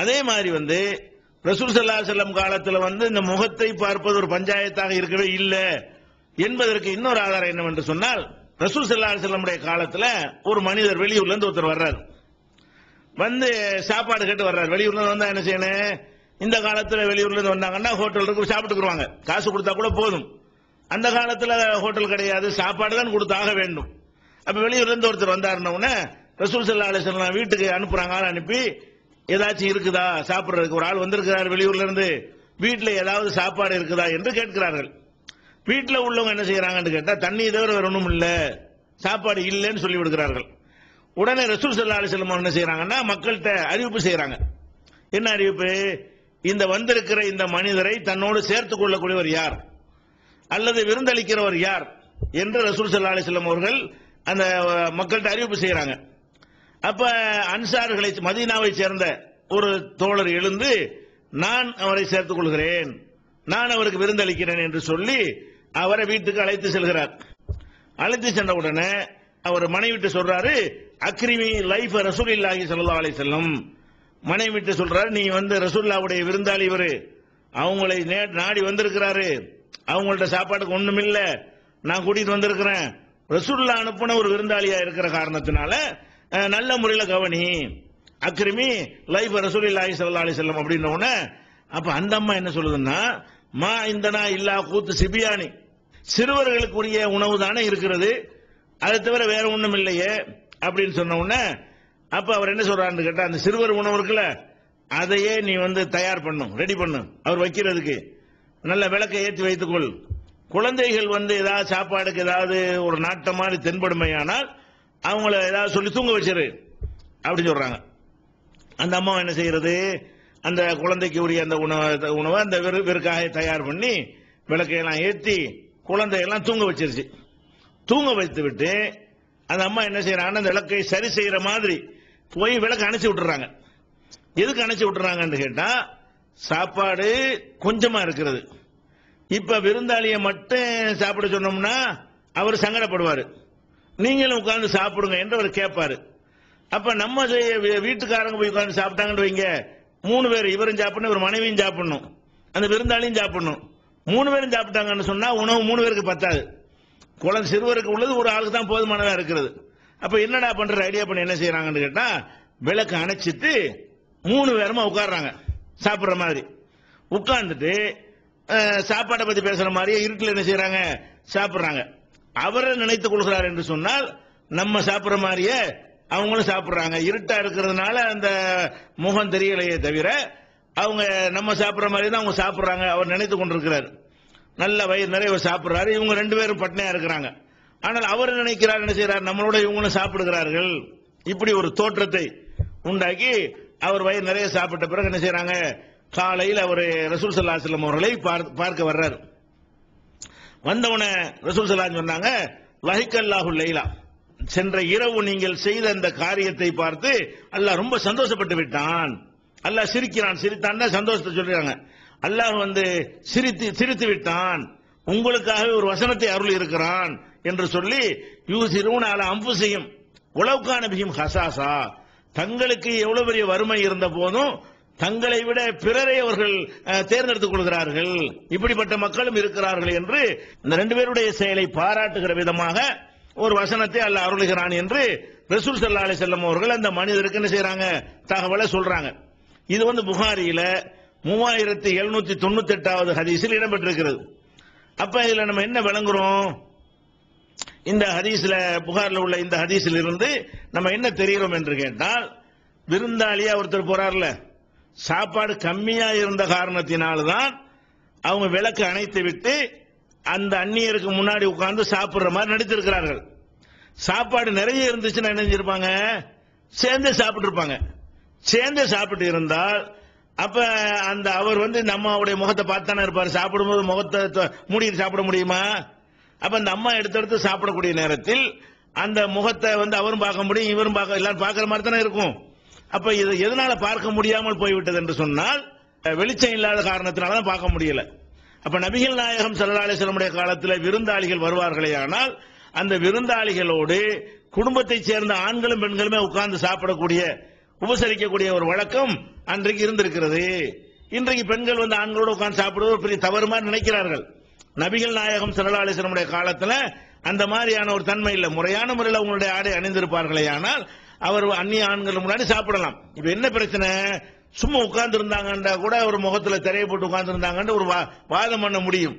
அதே மாதிரி வந்து ரசூல் சல்லா செல்லம் காலத்தில் வந்து இந்த முகத்தை பார்ப்பது ஒரு பஞ்சாயத்தாக இருக்கவே இல்லை என்பதற்கு இன்னொரு ஆதாரம் என்னவென்று சொன்னால் ரசூல் சல்லா செல்லமுடைய காலத்தில் ஒரு மனிதர் வெளியூர்ல இருந்து ஒருத்தர் வர்றாரு. வந்து சாப்பாடு கேட்டு வர்றாரு. வெளியூர்ல இருந்து வந்தா என்ன செய்யணும் இந்த காலத்தில் வெளியூர்ல இருந்து வந்தாங்கன்னா ஹோட்டல் இருக்கு சாப்பிட்டுக்குருவாங்க காசு கொடுத்தா கூட போதும். அந்த காலத்தில் ஹோட்டல் கிடையாது. சாப்பாடு தான் கொடுத்தாக வேண்டும். அப்ப வெளியூர்ல இருந்து ஒருத்தர் வந்தாருன்ன உடனே ரசூல் சல்லா அலிஸ்லாம் வீட்டுக்கு அனுப்புறாங்க அனுப்பி ஏதாச்சும் இருக்குதா? சாப்பிடுறதுக்கு ஒரு ஆள் வந்திருக்கிறார் வெளியூர்ல இருந்து. வீட்டில் ஏதாவது சாப்பாடு இருக்குதா என்று கேட்கிறார்கள். வீட்டில் உள்ளவங்க என்ன செய்யறாங்கன்னு கேட்டால் தண்ணி தவிர வேற ஒன்றும் இல்லை. சாப்பாடு இல்லைன்னு சொல்லி விடுகிறார்கள். உடனே ரசூல் சல்லா அலிஸ்லாம் என்ன செய்யறாங்கன்னா மக்கள்கிட்ட அறிவிப்பு செய்யறாங்க. என்ன அறிவிப்பு? இந்த வந்திருக்கிற இந்த மனிதரை தன்னோடு சேர்த்துக் கொள்ளக்கூடியவர் யார்? அல்லது விருந்தளிக்கிறவர் யார்? என்று ரசூல் சல்லா அலிஸ்லாம் அவர்கள் அந்த மக்கள்கிட்ட அறிவிப்பு செய்யறாங்க. அப்ப அன்சார்களை மதீனாவை சேர்ந்த ஒரு தோழர் எழுந்து நான் அவரை சேர்த்துக் கொள்கிறேன். நான் அவருக்கு விருந்தளிக்கிறேன் என்று சொல்லி அவரை வீட்டுக்கு அழைத்து செல்கிறார். அழைத்து சென்ற உடனே அவர் மனைவிட்டு சொல்றாரு அக்ரிமி லைஃப் ரசூலில்லாஹி அலி செல்லம் மனைவி விட்டு சொல்றாரு நீ வந்து ரசூல்லாவுடைய விருந்தாளி இவரு. அவங்களை நாடி வந்திருக்கிறாரு. அவங்கள்ட்ட சாப்பாட்டுக்கு ஒண்ணும் இல்ல நான் கூட்டிட்டு வந்திருக்கிறேன். ரசூல்லா அனுப்புன ஒரு விருந்தாளியா இருக்கிற காரணத்தினால நல்ல முறையில் கவனி. அக்ரிமி லைஃப் ரசூலில்லாஹி ஸல்லல்லாஹு அலி செல்லம் அப்படின்ன உடனே அப்ப அந்த அம்மா என்ன சொல்லுதுன்னா மா இந்தனா இல்லா கூத்து சிபியானி. சிறுவர்களுக்குரிய உணவு தானே இருக்கிறது. அதை தவிர வேற ஒண்ணும் இல்லையே அப்படின்னு சொன்ன உடனே அப்ப அவர் என்ன சொல்றாருன்னு கேட்டா அந்த சிறுவர் உணவு இருக்குல்ல அதையே நீ வந்து தயார் பண்ணும் ரெடி பண்ணு அவர் வைக்கிறதுக்கு. நல்ல விளக்கை ஏற்றி வைத்துக்கொள் குழந்தைகள் வந்து ஏதாவது சாப்பாடுக்கு ஏதாவது ஒரு நாட்டம் மாதிரி தென்படுமையானால் அவங்கள ஏதாவது சொல்லி தூங்க வச்சிரு அப்படின்னு சொல்றாங்க. அந்த அம்மா என்ன செய்யறது? அந்த குழந்தைக்கு உரிய அந்த உணவை உணவை அந்த வெறுக்காக தயார் பண்ணி விளக்கையெல்லாம் ஏற்றி குழந்தையெல்லாம் தூங்க வச்சிருச்சு. தூங்க வைத்து விட்டு அந்த அம்மா என்ன செய்யறாங்கன்னா அந்த விளக்கை சரி செய்யற மாதிரி போய் விளக்கு அணைச்சி விட்டுறாங்க. எதுக்கு அணைச்சி விட்டுறாங்கன்னு கேட்டா சாப்பாடு கொஞ்சமா இருக்கிறது. இப்ப விருந்தாளியை மட்டும் சாப்பிட சொன்னோம்னா அவர் சங்கடப்படுவாரு. நீங்களும் உட்கார்ந்து சாப்பிடுங்க என்று அவர் கேட்பாரு. அப்ப நம்ம செய்ய- வீட்டுக்காரங்க போய் உட்கார்ந்து சாப்பிட்டாங்கன்னு வைங்க. மூணு பேர் இவரும் சாப்பிடணும் இவர் மனைவியும் சாப்பிடணும். அந்த விருந்தாளியும் சாப்பிடணும். மூணு பேரும் சாப்பிட்டாங்கன்னு சொன்னா உணவு மூணு பேருக்கு பத்தாது. குழந்தை சிறுவருக்கு உள்ளது ஒரு ஆளுக்கு தான் போதுமானதா இருக்கிறது. அப்ப என்னடா பண்ற ஐடியா பண்ணி என்ன செய்யறாங்கன்னு கேட்டா விளக்கு அணைச்சிட்டு மூணு பேருமா உட்கார்றாங்க. சாப்பிடுற மாதிரி. உட்கார்ந்துட்டு சாப்பாடை சாப்பாட்டை பத்தி பேசுற மாதிரியே இருட்டில் என்ன செய்யறாங்க சாப்பிடுறாங்க. அவரை நினைத்துக் கொள்கிறார் என்று சொன்னால் நம்ம சாப்பிட்ற மாதிரியே அவங்களும் சாப்பிடுறாங்க. இருட்டா இருக்கிறதுனால அந்த முகம் தெரியலையே தவிர அவங்க நம்ம சாப்பிட்ற மாதிரி தான் அவங்க சாப்பிடுறாங்க. அவர் நினைத்துக் கொண்டிருக்கிறார். நல்ல வயிறு நிறைய இவர் சாப்பிடுறாரு. இவங்க ரெண்டு பேரும் பட்னியா இருக்கிறாங்க. ஆனால் அவர் நினைக்கிறார் என்ன செய்யறார் நம்மளோட இவங்களும் சாப்பிடுகிறார்கள். இப்படி ஒரு தோற்றத்தை உண்டாக்கி அவர் வயிறு நிறைய சாப்பிட்ட பிறகு என்ன செய்யறாங்க காலையில் அவர் ரசூல் சல்லாஹ் அவர்களை பார்க்க வர்றாரு. வந்தவன ரசூல் சல்லா சொன்னாங்க லஹிக்கல்லாஹு லைலா. சென்ற இரவு நீங்கள் செய்த அந்த காரியத்தை பார்த்து அல்லாஹ் ரொம்ப சந்தோஷப்பட்டு விட்டான். அல்லாஹ் சிரிக்கிறான் சிரித்தான் சந்தோஷத்தை சொல்றாங்க அல்லாஹ் வந்து சிரித்து சிரித்து விட்டான். உங்களுக்காகவே ஒரு வசனத்தை அருள் இருக்கிறான் என்று சொல்லி யூ சிறுவன அல அம்பு செய்யும் உளவுக்கான பியும் ஹசாசா தங்களுக்கு எவ்வளவு பெரிய வறுமை இருந்த போதும் தங்களை விட பிறரை அவர்கள் தேர்ந்தெடுத்துக் கொள்கிறார்கள். இப்படிப்பட்ட மக்களும் இருக்கிறார்கள் என்று இந்த ரெண்டு பேருடைய செயலை பாராட்டுகிற விதமாக ஒரு வசனத்தை அல்ல அருளுகிறான் என்று ரசூல் சல்லா அலி செல்லம் அவர்கள் அந்த மனிதருக்கு என்ன செய்யறாங்க தகவலை சொல்றாங்க. இது வந்து புகாரியில மூவாயிரத்தி எழுநூத்தி தொண்ணூத்தி எட்டாவது ஹதீஸில் இடம்பெற்றிருக்கிறது. அப்ப இதுல நம்ம என்ன விளங்குறோம்? இந்த ஹதீஸ்ல புகாரில் உள்ள இந்த ஹதீஸில் இருந்து நம்ம என்ன தெரிகிறோம் என்று கேட்டால் விருந்தாளியா ஒருத்தர் போறார்ல? சாப்பாடு கம்மியா இருந்த காரணத்தினால்தான் அவங்க விளக்கு அணைத்து விட்டு அந்த அந்நியருக்கு முன்னாடி உட்கார்ந்து சாப்பிடுற மாதிரி நடித்திருக்கிறார்கள். சாப்பாடு நிறைய இருந்துச்சுன்னா என்ன செஞ்சிருப்பாங்க? சேர்ந்து சாப்பிட்டு இருப்பாங்க சேர்ந்து சாப்பிட்டு இருந்தால் அப்ப அந்த அவர் வந்து இந்த அம்மாவுடைய முகத்தை பார்த்தானே இருப்பார்? சாப்பிடும்போது முகத்தை மூடி சாப்பிட முடியுமா? அப்ப அந்த அம்மா எடுத்தெடுத்து சாப்பிடக்கூடிய நேரத்தில் அந்த முகத்தை வந்து அவரும் பார்க்க முடியும் இவரும் பார்க்க எல்லாரும் பார்க்குற மாதிரி தானே இருக்கும். அப்ப இது எதனால பார்க்க முடியாமல் போய்விட்டது என்று சொன்னால் வெளிச்சம் இல்லாத காரணத்தினால தான் பார்க்க முடியல. அப்ப நபிகள் நாயகம் ஸல்லல்லாஹு காலத்தில் விருந்தாளிகள் வருவார்களே ஆனால் அந்த விருந்தாளிகளோடு குடும்பத்தைச் சேர்ந்த ஆண்களும் பெண்களுமே உட்கார்ந்து சாப்பிடக்கூடிய உபசரிக்கக்கூடிய ஒரு வழக்கம் அன்றைக்கு இருந்திருக்கிறது. இன்றைக்கு பெண்கள் வந்து ஆண்களோடு உட்கார்ந்து சாப்பிடுவது ஒரு பெரிய தவறு மாதிரி நினைக்கிறார்கள். நபிகள் நாயகம் ஸல்லல்லாஹு காலத்தில் அந்த மாதிரியான ஒரு தன்மை இல்லை. முறையான முறையில் அவங்களுடைய ஆடை அணிந்திருப்பார்களே ஆனால் அவர் அந்நிய ஆண்கள் முன்னாடி சாப்பிடலாம். இப்ப என்ன பிரச்சனை? சும்மா உட்கார்ந்து இருந்தாங்கன்றா கூட ஒரு முகத்துல திரைய போட்டு உட்கார்ந்து இருந்தாங்கன்ற ஒரு வா- வாதம் பண்ண முடியும்.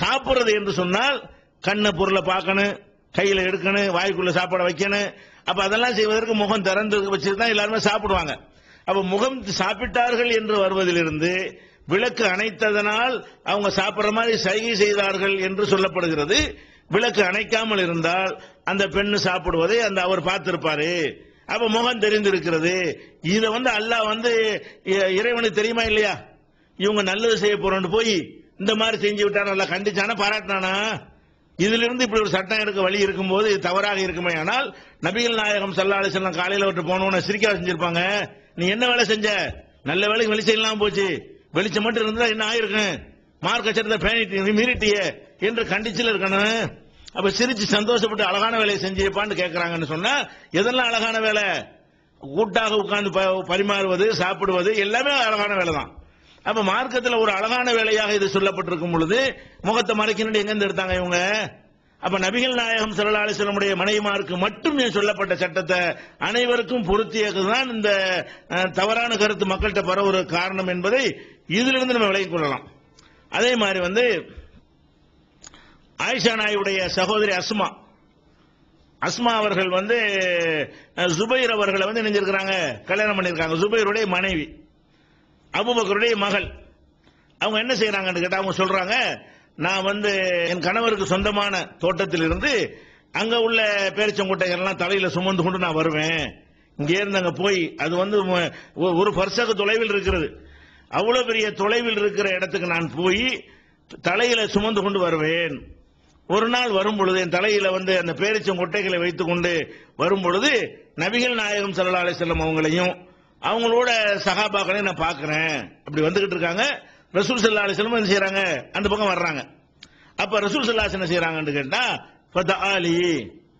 சாப்பிடுறது என்று சொன்னால் கண்ண பொருளை பார்க்கணும் கையில எடுக்கணும் வாய்க்குள்ள சாப்பாட வைக்கணும். அப்ப அதெல்லாம் செய்வதற்கு முகம் திறந்து வச்சுட்டு தான் எல்லாருமே சாப்பிடுவாங்க. அப்ப முகம் சாப்பிட்டார்கள் என்று வருவதிலிருந்து விளக்கு அணைத்ததனால் அவங்க சாப்பிடுற மாதிரி சைகை செய்தார்கள் என்று சொல்லப்படுகிறது. விளக்கு அணைக்காமல் இருந்தால் அந்த பெண்ணு சாப்பிடுவதை அந்த அவர் பார்த்திருப்பாரு. அப்ப முகம் தெரிந்திருக்கிறது. இதை வந்து அல்லாஹ் வந்து இ- இறைவனுக்கு தெரியுமா இல்லையா? இவங்க நல்லது செய்ய போறோம்னு போய் இந்த மாதிரி செஞ்சு விட்டா நல்லா கண்டிச்சானா பாராட்டினானா? இதுல இருந்து இப்படி ஒரு சட்டம் எடுக்க வழி இருக்கும்போது இது தவறாக இருக்குமே ஆனால் நபிகள் நாயகம் சல்லாலி செல்லம் காலையில் விட்டு போனவன சிரிக்கா செஞ்சிருப்பாங்க. நீ என்ன வேலை செஞ்ச? நல்ல வேலைக்கு வெளிச்சம் இல்லாம போச்சு. வெளிச்சம் மட்டும் இருந்தா என்ன ஆயிருக்கும்? மார்க் அச்சரத்தை பேணிட்டு மீறிட்டியே என்று கண்டிச்சில் இருக்கணும். அப்ப சிரிச்சு சந்தோஷப்பட்டு அழகான வேலையை செஞ்சிருப்பான்னு கேட்கறாங்கன்னு சொன்னா எதெல்லாம் அழகான வேலை? கூட்டாக உட்கார்ந்து ப- பரிமாறுவது சாப்பிடுவது எல்லாமே அழகான வேலை தான் அப்ப மார்க்கத்தில் ஒரு அழகான வேலையாக இது சொல்லப்பட்டிருக்கும் பொழுது முகத்தை மறைக்கணும் எங்க இருந்து எடுத்தாங்க இவங்க? அப்ப நபிகள் நாயகம் ஸல்லல்லாஹு அலைஹி மனைவிமாருக்கு மட்டும் சொல்லப்பட்ட சட்டத்தை அனைவருக்கும் பொருத்தியதுதான் இந்த தவறான கருத்து மக்கள்கிட்ட பரவ ஒரு காரணம் என்பதை இதிலிருந்து நம்ம விலகிக் கொள்ளலாம். அதே மாதிரி வந்து ஆயிஷா நாயுடைய சகோதரி அஸ்மா. அஸ்மா அவர்கள் வந்து சுபைர் ஜுபைர் அவர்களை வந்து நினைஞ்சிருக்கிறாங்க கல்யாணம் பண்ணியிருக்காங்க. ஜுபைருடைய மனைவி அபுபக்கருடைய மகள். அவங்க என்ன செய்யறாங்கன்னு கேட்டா அவங்க சொல்றாங்க நான் வந்து என் கணவருக்கு சொந்தமான தோட்டத்தில் இருந்து அங்க உள்ள பேரிச்சங்குட்டைகள் எல்லாம் தலையில சுமந்து கொண்டு நான் வருவேன். இங்கே இருந்து அங்க போய் அது வந்து ஒரு பர்சக தொலைவில் இருக்கிறது. அவ்வளவு பெரிய தொலைவில் இருக்கிற இடத்துக்கு நான் போய் தலையில சுமந்து கொண்டு வருவேன். ஒரு நாள் வரும் பொழுது என் தலையில வந்து அந்த பேரிச்சம் கொட்டைகளை வைத்துக் கொண்டு வரும் பொழுது நபிகள் நாயகம் சல்லா அலைஹி அவங்களையும் அவங்களோட சகாபாக்களையும் நான் பாக்குறேன் அப்படி வந்துகிட்டு இருக்காங்க. ரசூல் சல்லா அலைஹி என்ன செய்யறாங்க அந்த பக்கம் வர்றாங்க. அப்ப ரசூல் சல்லாஸ் என்ன செய்யறாங்கன்னு கேட்டா அலி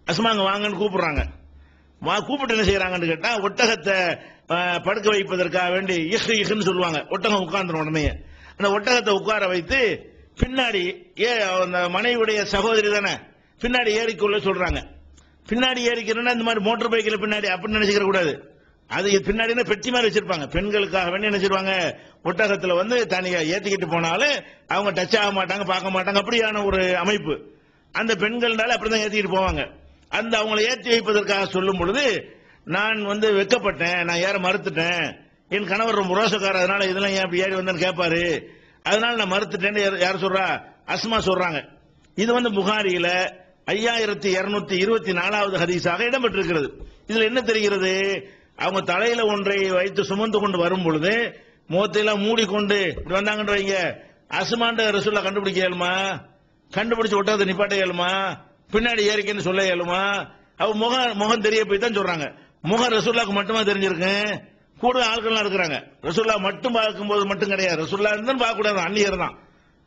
அஸ்மாங்க வாங்கன்னு கூப்பிடுறாங்க. வா கூப்பிட்டு என்ன செய்யறாங்கன்னு கேட்டா ஒட்டகத்தை படுக்க வைப்பதற்காக வேண்டி இஹ் இஹ்னு சொல்லுவாங்க. ஒட்டகம் உட்கார்ந்துரும் உடனே அந்த ஒட்டகத்தை உட்கார வைத்து பின்னாடி ஏ அந்த மனைவியுடைய சகோதரி தானே? பின்னாடி ஏறிக்குள்ள சொல்றாங்க. பின்னாடி ஏறிக்கிறேன்னா இந்த மாதிரி மோட்டர் பைக்கில் பின்னாடி அப்படின்னு நினைச்சுக்கிற கூடாது. அது பின்னாடி பெட்டி மாதிரி வச்சிருப்பாங்க. பெண்களுக்காக வேண்டி நினைச்சிருவாங்க ஒட்டகத்தில் வந்து தனியா ஏற்றிக்கிட்டு போனாலும் அவங்க டச் ஆக மாட்டாங்க பார்க்க மாட்டாங்க. அப்படியான ஒரு அமைப்பு. அந்த பெண்கள்னால அப்படிதான் ஏற்றிக்கிட்டு போவாங்க. அந்த அவங்களை ஏற்றி வைப்பதற்காக சொல்லும் பொழுது நான் வந்து வெக்கப்பட்டேன் நான் ஏற மறுத்துட்டேன். என் கணவர் ரொம்ப ரோசக்காரர் அதனால இதெல்லாம் ஏன் இப்படி ஏறி வந்தேன்னு கேட்பாரு அதனால நான் மறுத்துட்டேன்னு யார் யார் சொல்றா? அஸ்மா சொல்றாங்க. இது வந்து புகாரியில ஐயாயிரத்தி இருநூத்தி இருபத்தி நாலாவது ஹதீஸாக இடம்பெற்றிருக்கிறது. இதுல என்ன தெரிகிறது? அவங்க தலையில ஒன்றை வைத்து சுமந்து கொண்டு வரும் பொழுது முகத்தையெல்லாம் மூடிக்கொண்டு இப்படி வந்தாங்கன்னு வைங்க. அசுமாண்ட ரசூல்லா கண்டுபிடிக்க இயலுமா? கண்டுபிடிச்சு விட்டது நிப்பாட்ட இயலுமா? பின்னாடி ஏறிக்கன்னு சொல்ல இயலுமா? அவ முகம் முகம் தெரிய போய் தான் சொல்றாங்க. முகம் ரசூல்லாக்கு மட்டுமா தெரிஞ்சிருக்கு? கூட ஆட்கள்லாம் இருக்கிறாங்க. ரசுல்லா மட்டும் பார்க்கும்போது மட்டும் கிடையாது. ரசுல்லா இருந்தாலும் பார்க்கக்கூடாது. அந்நியர் தான்.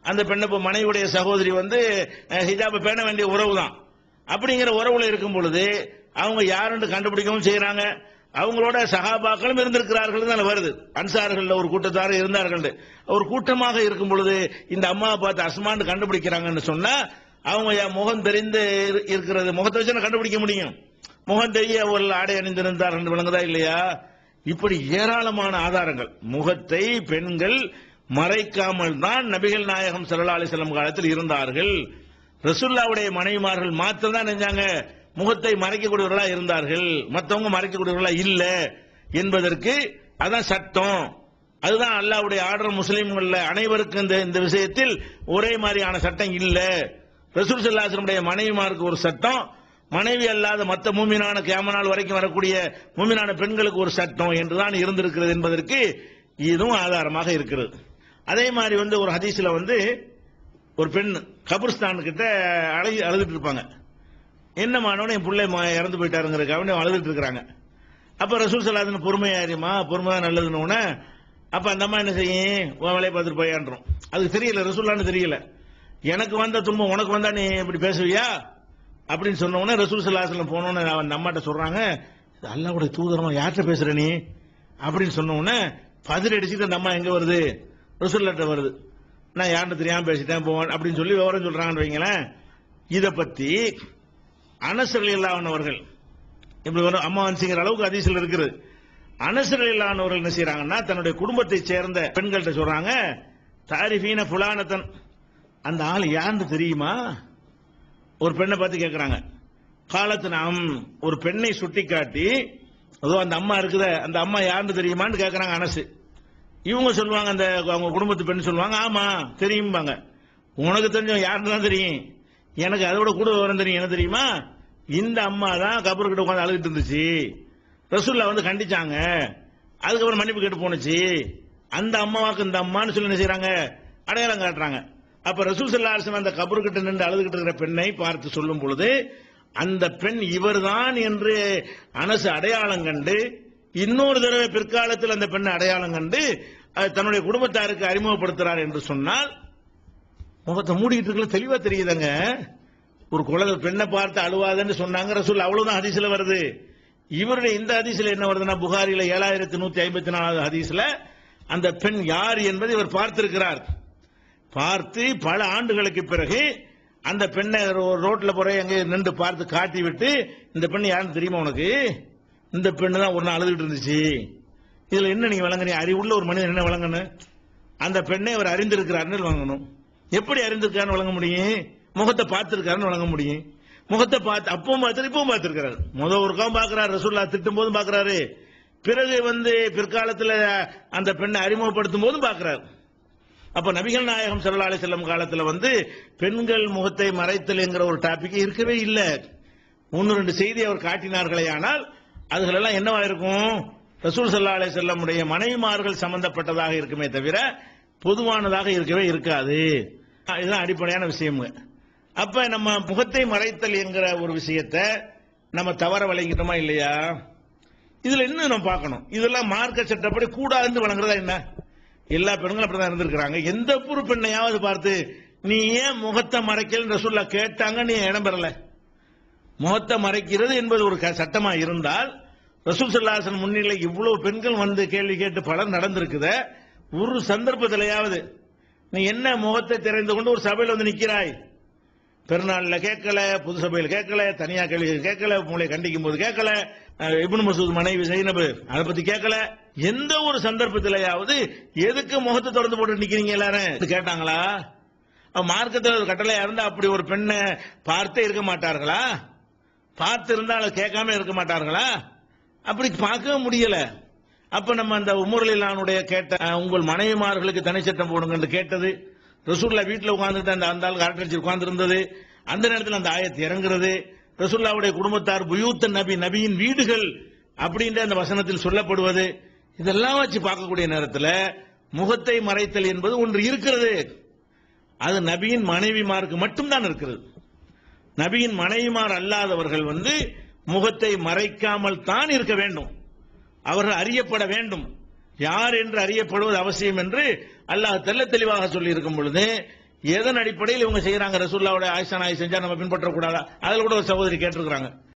அந்த பெண்ணை இப்போ மனைவியுடைய சகோதரி வந்து ஹிஜாபை பேண வேண்டிய உறவு தான். அப்படிங்கிற உறவுல இருக்கும் பொழுது அவங்க யாருன்னு கண்டுபிடிக்கவும் செய்யறாங்க. அவங்களோட சகாபாக்களும் இருந்திருக்கிறார்கள் தான் வருது. அன்சார்கள் ஒரு கூட்டத்தார் இருந்தார்கள். ஒரு கூட்டமாக இருக்கும் பொழுது இந்த அம்மாவை பார்த்து அஸ்மான்னு கண்டுபிடிக்கிறாங்கன்னு சொன்னா அவங்க என் முகம் தெரிந்து இரு- இருக்கிறது. முகத்தை வச்சு கண்டுபிடிக்க முடியும்? முகம் தெரிய ஒரு ஆடை அணிந்திருந்தார்கள். விளங்குதா இல்லையா? இப்படி ஏராளமான ஆதாரங்கள். முகத்தை பெண்கள் மறைக்காமல் தான் நபிகள் நாயகம் ஸல்லல்லாஹு அலைஹி காலத்தில் இருந்தார்கள். ரசுல்லாவுடைய மனைவிமார்கள் மாத்திரம் தான் நினைஞ்சாங்க முகத்தை மறைக்கக்கூடியவர்களா இருந்தார்கள். மற்றவங்க மறைக்கக்கூடியவர்களா இல்ல என்பதற்கு அதான் சட்டம். அதுதான் அல்லாஹ்வுடைய ஆர்டர் முஸ்லீம்கள் அனைவருக்கும் இந்த இந்த விஷயத்தில் ஒரே மாதிரியான சட்டம் இல்ல. ரசூல் சல்லாசனுடைய மனைவிமாருக்கு ஒரு சட்டம். மனைவி அல்லாத மற்ற மூமினான கேமனால் வரைக்கும் வரக்கூடிய மூமினான பெண்களுக்கு ஒரு சட்டம் என்றுதான் இருந்திருக்கிறது என்பதற்கு இதுவும் ஆதாரமாக இருக்கிறது. அதே மாதிரி வந்து ஒரு ஹதீஸ்ல வந்து ஒரு பெண் கபர்ஸ்தான் கிட்ட அழகி அழுதுட்டு இருப்பாங்க என்ன மாணவன் என் பிள்ளை இறந்து போயிட்டாருங்கிறதுக்காக வேண்டி அழுதுட்டு இருக்கிறாங்க அப்ப ரசூல் சலாதன் பொறுமையாரிமா பொறுமையா நல்லதுன்னு உடனே அப்ப அந்த அம்மா என்ன செய்யும்? உன் வேலையை பார்த்துட்டு போயான்றோம். அதுக்கு தெரியல ரசூல்லான்னு தெரியல. எனக்கு வந்த துன்பம் உனக்கு வந்தா நீ இப்படி பேசுவியா? அப்படின்னு சொன்ன உடனே ரசூல் சல்லாஹலம் போனோன்னு அவன் நம்மகிட்ட சொல்றாங்க அல்லாவுடைய தூதரமா யார்கிட்ட பேசுற நீ? அப்படின்னு சொன்ன உடனே பதில் அடிச்சுட்டு அந்த அம்மா எங்க வருது? ரசூல்லாட்ட வருது. நான் யார்கிட்ட தெரியாம பேசிட்டேன் போவேன் அப்படின்னு சொல்லி விவரம் சொல்றாங்கன்னு வைங்களேன். இதை பத்தி அனசர் இல்லாதவர்கள் இப்படி வரும் அம்மா சிங்கிற அளவுக்கு அதிசல் இருக்குது. அனசர் இல்லாதவர்கள் என்ன செய்யறாங்கன்னா தன்னுடைய குடும்பத்தை சேர்ந்த பெண்கள்கிட்ட சொல்றாங்க தாரிஃபீன புலானத்தன் அந்த ஆள் யாருன்னு தெரியுமா? ஒரு பெண்ணை பார்த்து கேட்கிறாங்க காலத்து நாம் ஒரு பெண்ணை சுட்டி காட்டி அதோ அந்த அம்மா இருக்குத அந்த அம்மா யாருன்னு தெரியுமான்னு கேட்கறாங்க அனசு. இவங்க சொல்லுவாங்க அந்த அவங்க குடும்பத்து பெண் சொல்லுவாங்க ஆமா தெரியும்பாங்க. உனக்கு தெரிஞ்ச யாருன்னு தான் தெரியும். எனக்கு அதோட கூட விவரம் தெரியும். என்ன தெரியுமா? இந்த அம்மா தான் கபர்கிட்ட உட்காந்து அழுதுட்டு இருந்துச்சு. ரசூல்லா வந்து கண்டிச்சாங்க. அதுக்கப்புறம் மன்னிப்பு கேட்டு போனுச்சு அந்த அம்மாவாக்கு இந்த அம்மான்னு சொல்லி என்ன செய்யறாங்க அடையாளம் காட்டுறாங்க. அப்ப ரசூல் அந்த அலிஸ்லாம் அந்த நின்று அழுதுகிட்டு இருக்கிற பெண்ணை பார்த்து சொல்லும் பொழுது அந்த பெண் இவர்தான் என்று அனசு அடையாளம் கண்டு இன்னொரு தடவை பிற்காலத்தில் அந்த பெண்ணை அடையாளம் கண்டு தன்னுடைய குடும்பத்தாருக்கு அறிமுகப்படுத்துறார் என்று சொன்னால் முகத்தை மூடிக்கிட்டு இருக்கல தெளிவா தெரியுதுங்க. ஒரு குழந்தை பெண்ணை பார்த்து அழுவாதன்னு சொன்னாங்க ரசூல் அவ்வளவுதான் ஹதீஸ்ல வருது. இவருடைய இந்த ஹதீஸ்ல என்ன வருதுன்னா புகாரில ஏழாயிரத்தி நூத்தி ஐம்பத்தி நாலாவது ஹதீஸ்ல அந்த பெண் யார் என்பதை இவர் பார்த்திருக்கிறார். பார்த்து பல ஆண்டுகளுக்கு பிறகு அந்த பெண்ணை ரோ- ரோட்ல போற எங்க நின்று பார்த்து காட்டி விட்டு இந்த பெண் யாருன்னு தெரியுமா உனக்கு? இந்த பெண்ணு தான் ஒரு நாள் அழுதுகிட்டு இருந்துச்சு. இதுல என்ன நீங்க வழங்குறீங்க அறிவுள்ள ஒரு மனிதன் என்ன வழங்கணும்? அந்த பெண்ணை அவர் அறிந்திருக்கிறார்னு வழங்கணும். எப்படி அறிந்திருக்காருன்னு வழங்க முடியும்? முகத்தை பார்த்திருக்காருன்னு வழங்க முடியும். முகத்தை பார்த்து அப்பவும் பார்த்து இப்பவும் பார்த்திருக்கிறாரு. முத ஒரு காம் பார்க்கிறாரு ரசூல்லா திட்டும் போதும் பாக்குறாரு பிறகு வந்து பிற்காலத்துல அந்த பெண்ணை அறிமுகப்படுத்தும் போதும் பாக்குறாரு அப்ப நபிகள் நாயகம் சல்லா செல்லும் வஸல்லம் காலத்துல வந்து பெண்கள் முகத்தை மறைத்தல் என்கிற ஒரு டாபிக் இருக்கவே இல்லை. ஒன்னு ரெண்டு செய்தி அவர் காட்டினார்களே ஆனால் அதுகளெல்லாம் என்னவா இருக்கும்? ரசூல் சல்லா அலைஹி செல்லமுடைய மனைவிமார்கள் சம்பந்தப்பட்டதாக இருக்குமே தவிர பொதுவானதாக இருக்கவே இருக்காது. இதுதான் அடிப்படையான விஷயம் அப்ப நம்ம முகத்தை மறைத்தல் என்கிற ஒரு விஷயத்தை நம்ம தவற வழங்கிட்டோமா இல்லையா? இதுல இன்னும் நம்ம பார்க்கணும்? இதெல்லாம் மார்க்க சட்டப்படி கூடாதுன்னு வழங்குறதா என்ன? எல்லா பெண்களும் அப்படிதான் இருந்திருக்கிறாங்க. எந்த ஒரு பெண்ணையாவது பார்த்து நீ ஏன் முகத்தை மறைக்கலன்னு சொல்ல கேட்டாங்க நீ இடம் பெறல. முகத்தை மறைக்கிறது என்பது ஒரு சட்டமா இருந்தால் ரசூல் சல்லாசன் முன்னிலை இவ்வளவு பெண்கள் வந்து கேள்வி கேட்டு பலர் நடந்திருக்குத ஒரு சந்தர்ப்பத்திலையாவது நீ என்ன முகத்தை திறந்து கொண்டு ஒரு சபையில் வந்து நிக்கிறாய் பெருநாளில் கேட்கல புது சபையில் கேட்கல தனியா கேள்வி கேட்கல உங்களை கண்டிக்கும் போது கேட்கல இப்னு மசூத் மனைவி ஜெயினபு அதை பத்தி கேட்கல. எந்த ஒரு சந்தர்ப்பத்திலேயாவது எதுக்கு முகத்தை திறந்து போட்டு நிக்கிறீங்க எல்லாரும்? இது கேட்டாங்களா? மார்க்கத்தில் ஒரு கட்டளையா இருந்தா அப்படி ஒரு பெண்ணை பார்த்தே இருக்க மாட்டார்களா? பார்த்து இருந்தால் கேட்காம இருக்க மாட்டார்களா? அப்படி பார்க்கவே முடியல. அப்ப நம்ம அந்த உமர்லானுடைய கேட்ட உங்கள் மனைவிமார்களுக்கு தனிச்சட்டம் போடுங்கன்னு கேட்டது. ரசூல்லா வீட்டில் உட்காந்துட்டு அந்த அந்த ஆள் கரெக்ட் உட்காந்துருந்தது உட்கார்ந்து இருந்தது அந்த நேரத்தில் அந்த ஆயத்து இறங்குறது. ரசுல்லாவுடைய குடும்பத்தார் புயூத்த நபி நபியின் வீடுகள் அப்படின்ற அந்த வசனத்தில் சொல்லப்படுவது இதெல்லாம் வச்சு பார்க்கக்கூடிய நேரத்தில் முகத்தை மறைத்தல் என்பது ஒன்று இருக்கிறது. அது நபியின் மனைவிமாருக்கு மட்டும்தான் இருக்கிறது. நபியின் மனைவிமார் அல்லாதவர்கள் வந்து முகத்தை மறைக்காமல் தான் இருக்க வேண்டும். அவர்கள் அறியப்பட வேண்டும். யார் என்று அறியப்படுவது அவசியம் என்று அல்லாஹ் தெள்ள தெளிவாக சொல்லி இருக்கும் பொழுது எதன் அடிப்படையில் இவங்க செய்யறாங்க ரசூல்லாவோட ஆயிஷா நாய் செஞ்சா நம்ம பின்பற்றக்கூடாதா? அதில் கூட ஒரு சகோதரி கேட்டிருக்கிறாங்க.